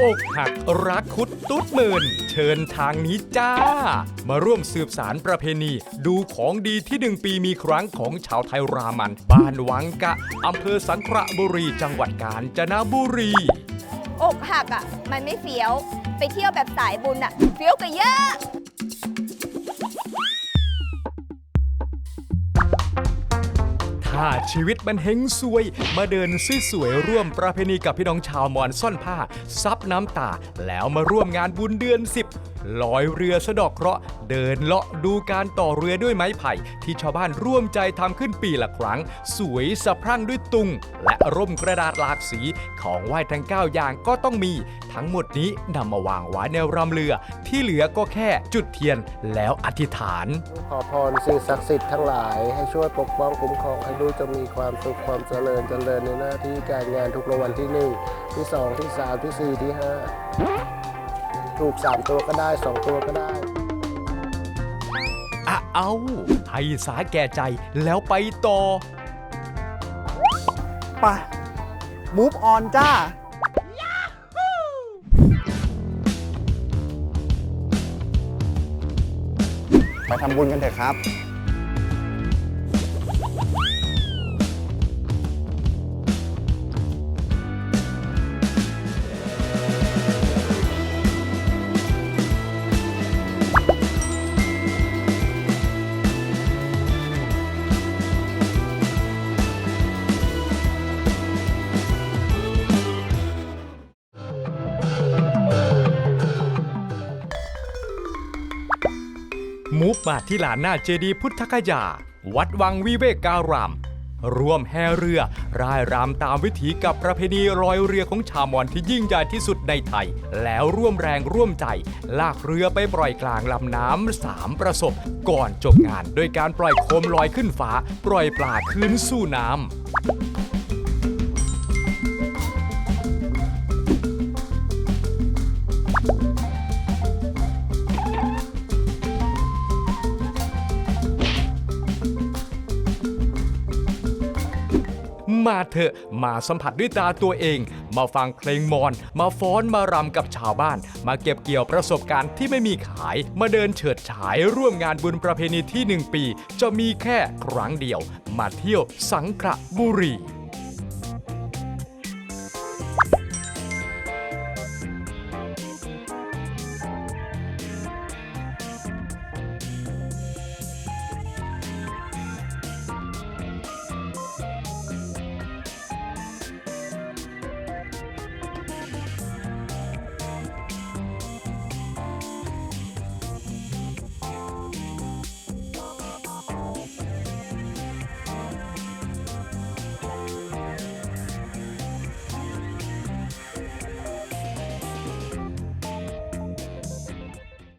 อกหักรักคุดตุ๊ดหมื่น เชิญทางนี้จ้า มาร่วมสืบสารประเพณี ดูของดีที่หนึ่งปีมีครั้งของชาวไทยรามัน บ้านวังกะอำเภอสังขระบุรีจังหวัดกาญจนบุรีอกหักอะ มันไม่เฟี้ยว ไปเที่ยวแบบสายบุญอะ เฟี้ยวกันเยอะ ผ้าชีวิตมันเฮงซวย มาเดินซื้อสวยร่วมประเพณีกับพี่น้องชาวมอญซ่อนผ้า ซับน้ำตา แล้วมาร่วมงานบุญเดือน 10ลอยเรือสะดอกเคราะห์เดินเลาะดูการต่อเรือด้วยไม้ไผ่ ที่ชาวบ้านร่วมใจทำขึ้นปีละครั้ง สวยสะพรั่งด้วยตุง และร่มกระดาษหลากสีของไหว้ทั้ง 9 อย่างก็ต้องมี ทั้งหมดนี้นำมาวางไว้ในรำเรือ ที่เหลือก็แค่จุดเทียนแล้วอธิษฐาน ขอพรสิ่งศักดิ์สิทธิ์ทั้งหลายให้ช่วยปกป้องคุ้มครองให้ลูกจะมีความสุขความเจริญเจริญในหน้าที่การงานทุกรางวัลที่หนึ่งที่สองที่สามที่สี่ที่ห้า ถูกสามตัวก็ได้สองตัวก็ได้ อะเอา ให้สาแก่ใจแล้วไปต่อ ไปมูฟออนจ้า ไปทำบุญกันเถอะครับ มุกมาที่ลานหน้าเจดีพุทธคยา วัดวังวิเวกการาม ร่วมแห่เรือร่ายรำตามวิถีกับประเพณีรอยเรือของชาวมอญที่ยิ่งใหญ่ที่สุดในไทย แล้วร่วมแรงร่วมใจ ลากเรือไปปล่อยกลางลำน้ำสามประสบ ก่อนจบงานโดยการปล่อยโคมลอยขึ้นฟ้า ปล่อยปลาคืนสู่น้ำ มาเถอะ มาสัมผัสด้วยตาตัวเอง มาฟังเพลงมอน มาฟ้อนมารำกับชาวบ้าน มาเก็บเกี่ยวประสบการณ์ที่ไม่มีขาย มาเดินเฉิดฉายร่วมงานบุญประเพณีที่หนึ่งปี จะมีแค่ครั้งเดียว มาเที่ยวสังขระบุรี